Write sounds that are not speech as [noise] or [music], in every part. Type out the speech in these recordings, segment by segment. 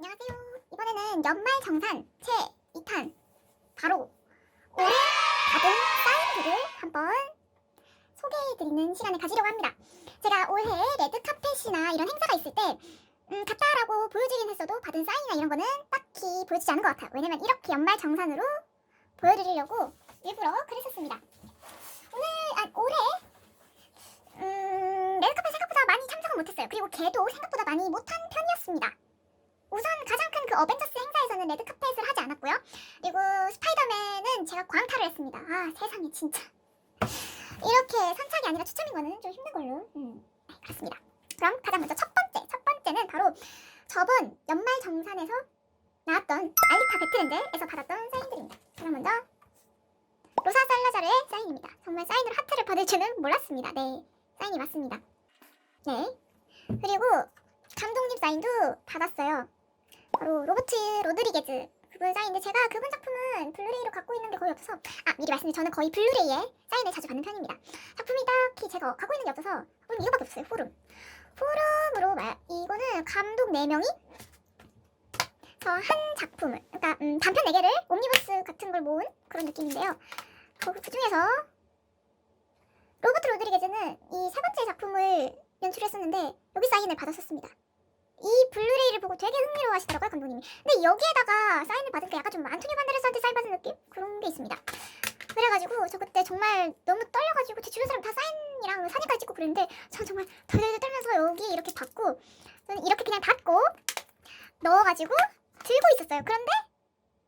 안녕하세요. 이번에는 연말 정산 제 2탄 바로 올해 받은 사인들을 한번 소개해드리는 시간을 가지려고 합니다. 제가 올해 레드 카펫이나 이런 행사가 있을 때 음, 갔다라고 보여주긴 했어도 받은 사인이나 이런 거는 딱히 보여주지 않은 것 같아요. 왜냐면 이렇게 연말 정산으로 보여드리려고 일부러 그랬었습니다. 오늘 아 올해 음, 레드 카펫 생각보다 많이 참석을 못했어요. 그리고 걔도 생각보다 많이 못한 편이었습니다. 우선 가장 큰 그 어벤져스 행사에서는 레드 카펫을 하지 않았고요. 그리고 스파이더맨은 제가 광탈을 했습니다. 아 세상에 진짜 이렇게 선착이 아니라 추첨인 거는 좀 힘든 걸로. 음, 네, 그렇습니다. 그럼 가장 먼저 첫 번째 첫 번째는 바로 저번 연말 정산에서 나왔던 알리카 배트랜드에서 받았던 사인들입니다. 그럼 먼저 로사 살라자르의 사인입니다. 정말 사인으로 하트를 받을 줄은 몰랐습니다. 네, 사인이 맞습니다. 네, 그리고 감독님 사인도 받았어요. 바로 로버트 로드리게즈 그분 사인인데 제가 그분 작품은 블루레이로 갖고 있는 게 거의 없어서 아 미리 말씀드린 저는 거의 블루레이에 사인을 자주 받는 편입니다. 작품이 딱히 제가 갖고 있는 게 없어서 음, 이거밖에 없어요. 포름. 포름으로 말 이거는 감독 4명이 저한 작품을 그러니까 음, 단편 4개를 옴니버스 같은 걸 모은 그런 느낌인데요. 그, 그 중에서 로버트 로드리게즈는 이 세 번째 작품을 연출했었는데 여기 사인을 받았었습니다. 이 블루레이를 보고 되게 흥미로워 하시더라고요 감독님이. 근데 여기에다가 사인을 받으니까 약간 좀 안토니오 반데르스한테 사인 받은 느낌 그런 게 있습니다. 그래가지고 저 그때 정말 너무 떨려가지고 제 주변 사람 다 사인이랑 사진까지 찍고 그랬는데 전 정말 덜덜덜 떨면서 여기 이렇게 받고 저는 이렇게 그냥 닫고 넣어가지고 들고 있었어요. 그런데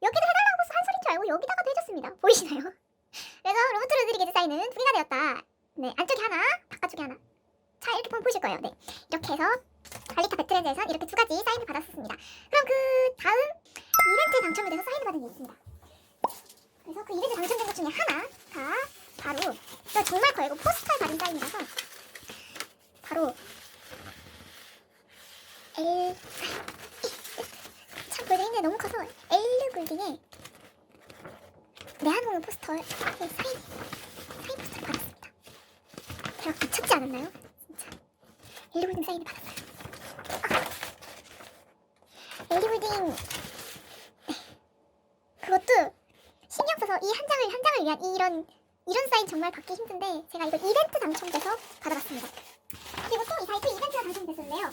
여기도 해달라고 한 소리인 줄 알고 여기다가도 해줬습니다. 보이시나요? [laughs] 그래서 로버트 로드리게즈 사인은 두 개가 되었다. 네 안쪽에 하나, 바깥쪽에 하나. 자 이렇게 보면 보실 거예요. 네 이렇게 해서 알리타 배트랜드에선 이렇게 두 가지 사인을 받았었습니다. 그럼 그 다음 이벤트 당첨이 돼서 사인을 받은 게 있습니다. 그래서 그 이벤트 당첨된 것 중에 하나가 바로 이거 정말 커요. 이거 포스터에 받은 사인이라서 바로 엘... 참 보기가 힘든데 너무 커서 엘르 굴딩의 내한공유 포스터에 사인, 사인 포스터를 받았습니다. 제가 미쳤지 않았나요? 진짜 엘르 굴딩 사인을 받았어요. 엘리홀딩 네. 그것도 신경 써서 이 한 장을 한 장을 위한 이런 이런 사인 정말 받기 힘든데 제가 이거 이벤트 당첨돼서 받아봤습니다. 그리고 또 이 사이트 이벤트가 당첨됐었는데요.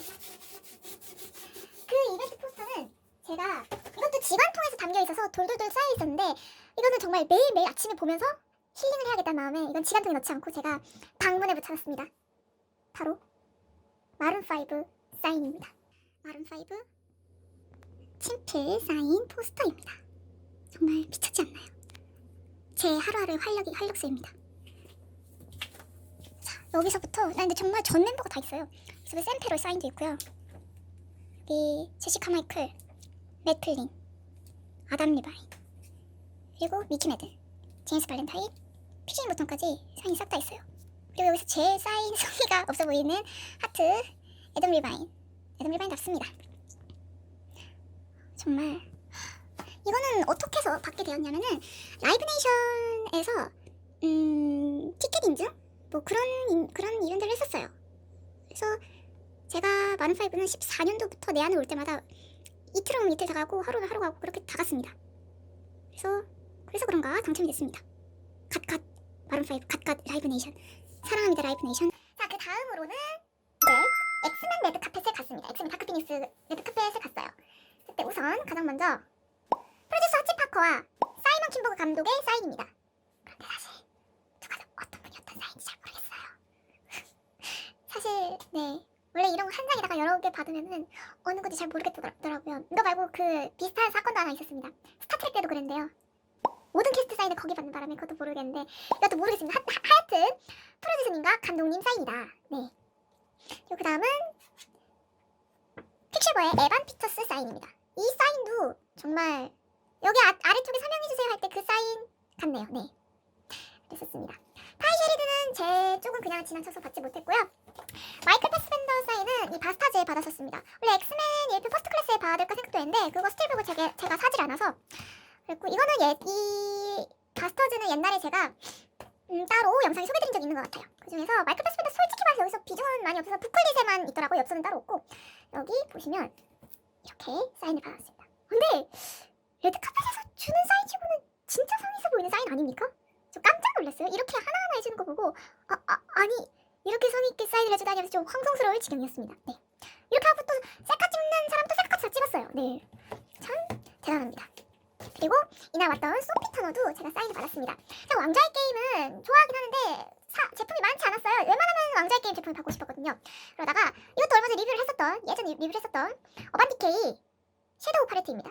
그 이벤트 포스터는 제가 이것도 지관통에서 담겨 있어서 돌돌돌 쌓여 있었는데 이거는 정말 매일매일 아침에 보면서 힐링을 해야겠다는 마음에 이건 지관통에 넣지 않고 제가 방문해 붙여놨습니다. 바로 마룬5 사인입니다. 마룬5 친필 사인 포스터입니다. 정말 미쳤지 않나요? 제 하루하루의 활력이 활력소입니다. 자, 여기서부터 나 근데 정말 전 멤버가 다 있어요. 여기 샘페롤 사인도 있고요. 여기 제시카 마이클, 맷 플린, 아담 리바인, 그리고 미키 매드, 제임스 발렌타인, 피지인 보턴까지 사인이 싹 다 있어요. 그리고 여기서 제 사인 [laughs] 성의가 없어 보이는 하트, 애덤 리바인, 애덤 리바인 답습니다. 정말 이거는 어떻게 해서 받게 되었냐면은 라이브 네이션에서 음 티켓 인증 뭐 그런 인- 그런 이벤트를 했었어요. 그래서 제가 마룬파이브는 14년도부터 내한을 올 때마다 이틀 오면 이틀 다 가고 하루는 하루 가고 그렇게 다 갔습니다. 그래서 그래서 그런가 당첨이 됐습니다. 갓갓 마룬파이브 갓갓 라이브 네이션 사랑합니다 라이브 네이션. 자 그 다음으로는 이제 엑스맨 레드 카펫에 갔습니다. 엑스맨 다크피닉스 레드 카펫에 갔어요. 그때 우선 가장 먼저 프로듀서 하치 파커와 사이먼 킴버그 감독의 사인입니다. 그런데 사실 누가 어떤 분이었던 사인인지 잘 모르겠어요. [laughs] 사실 네 원래 이런 거 한 장에다가 여러 개 받으면은 어느 건지 잘 모르겠더라고요. 이거 말고 그 비슷한 사건도 하나 있었습니다. 스타트랙 때도 그랬는데요. 모든 캐스트 사인을 거기 받는 바람에 그것도 모르겠는데 이것도 모르겠습니다. 하, 하, 하여튼 프로듀서님과 감독님 사인이다. 네. 그리고 그 다음은 픽실버의 에반 피터스 사인입니다. 정말 여기 아, 아래쪽에 설명해주세요 할 때 그 사인 같네요. 네. 그랬었습니다. 파이 쉐리드는 제 쪽은 그냥 지나쳐서 받지 못했고요. 마이클 패스벤더 사인은 이 바스타즈에 받았었습니다. 원래 엑스맨 1편 퍼스트 클래스에 받을까 생각도 했는데 그거 스틸북을 제가, 제가 사질 않아서 그랬고 이거는 예, 이 바스타즈는 옛날에 제가 음, 따로 영상에 소개드린 적이 있는 것 같아요. 그 중에서 마이클 패스벤더 솔직히 말해서 여기서 비중은 많이 없어서 부클릿에만 있더라고요. 엽서는 따로 없고 여기 보시면 이렇게 사인을 받았습니다. 근데 레드카펫에서 주는 사인치고는 진짜 있어 보이는 사인 아닙니까? 저 깜짝 놀랐어요. 이렇게 하나하나 해주는 거 보고 아, 아 아니 이렇게 성의 있게 사인을 해주다니 하면서 좀 황송스러울 지경이었습니다. 네. 이렇게 하고 또 셀카 찍는 사람도 셀카 잘 찍었어요. 네. 참 대단합니다. 그리고 이날 왔던 소피 터너도 제가 사인을 받았습니다. 제가 왕좌의 게임은 좋아하긴 하는데 사- 제품이 많지 않았어요. 웬만하면 왕좌의 게임 제품을 받고 싶었거든요. 그러다가 이것도 얼마 전에 리뷰를 했었던 예전에 리뷰를 했었던 어반디케이 섀도우 팔레트입니다.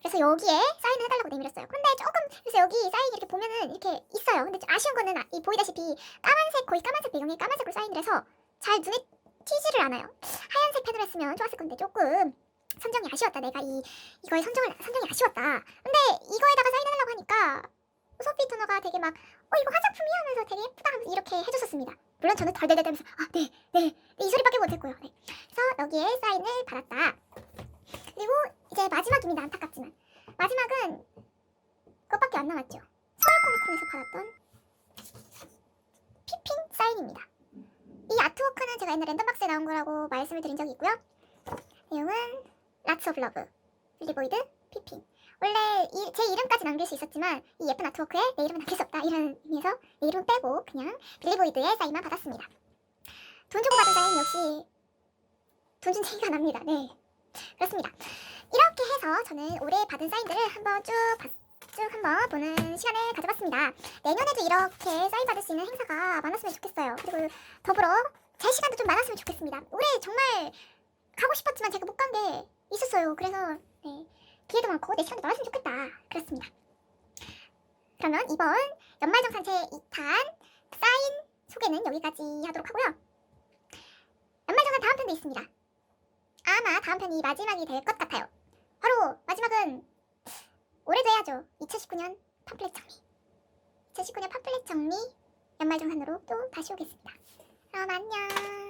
그래서 여기에 사인을 해달라고 내밀었어요. 근데 조금 그래서 여기 사인이 이렇게 보면은 이렇게 있어요. 근데 좀 아쉬운 거는 아- 이 보이다시피 까만색 거의 까만색 배경에 까만색으로 사인을 해서 잘 눈에 튀지를 않아요. 하얀색 펜을 했으면 좋았을 건데 조금 선정이 아쉬웠다. 내가 이 이거의 선정을 선정이 아쉬웠다. 근데 이거에다가 사인해달라고 하니까 소피 터너가 되게 막 어 이거 화장품이야 하면서 되게 예쁘다 하면서 이렇게 해줬었습니다. 물론 저는 덜덜덜대면서 아네네이 소리밖에 못했고요. 네. 그래서 여기에 사인을 받았다. 그리고 이제 마지막입니다. 안타깝지만 마지막은 그것밖에 안 남았죠. 서울 코미콘에서 받았던 피핑 사인입니다. 이 아트워크는 제가 옛날 랜덤박스에 나온 거라고 말씀을 드린 적이 있고요. 내용은 라츠 오브 러브, 빌리보이드, 피핑. 원래 이, 제 이름까지 남길 수 있었지만 이 예쁜 아트워크에 내 이름은 남길 수 없다 이런 의미에서 내 이름 빼고 그냥 빌리보이드의 사인만 받았습니다. 돈 주고 받은 사인 역시 돈준 체기가 납니다. 네. 그렇습니다. 이렇게 해서 저는 올해 받은 사인들을 한번 쭉, 봤- 쭉 한번 보는 시간을 가져봤습니다. 내년에도 이렇게 사인 받을 수 있는 행사가 많았으면 좋겠어요. 그리고 더불어 제 시간도 좀 많았으면 좋겠습니다. 올해 정말 가고 싶었지만 제가 못 간 게 있었어요. 그래서 네, 기회도 많고 내 시간도 많았으면 좋겠다. 그렇습니다. 그러면 이번 연말정산체 2탄 사인 소개는 여기까지 하도록 하고요. 연말정산 다음 편도 있습니다. 다음 편이 마지막이 될 것 같아요. 바로 마지막은 올해도 해야죠. 2019년 팜플렛 정리. 2019년 팜플렛 정리 연말정산으로 또 다시 오겠습니다. 그럼 안녕.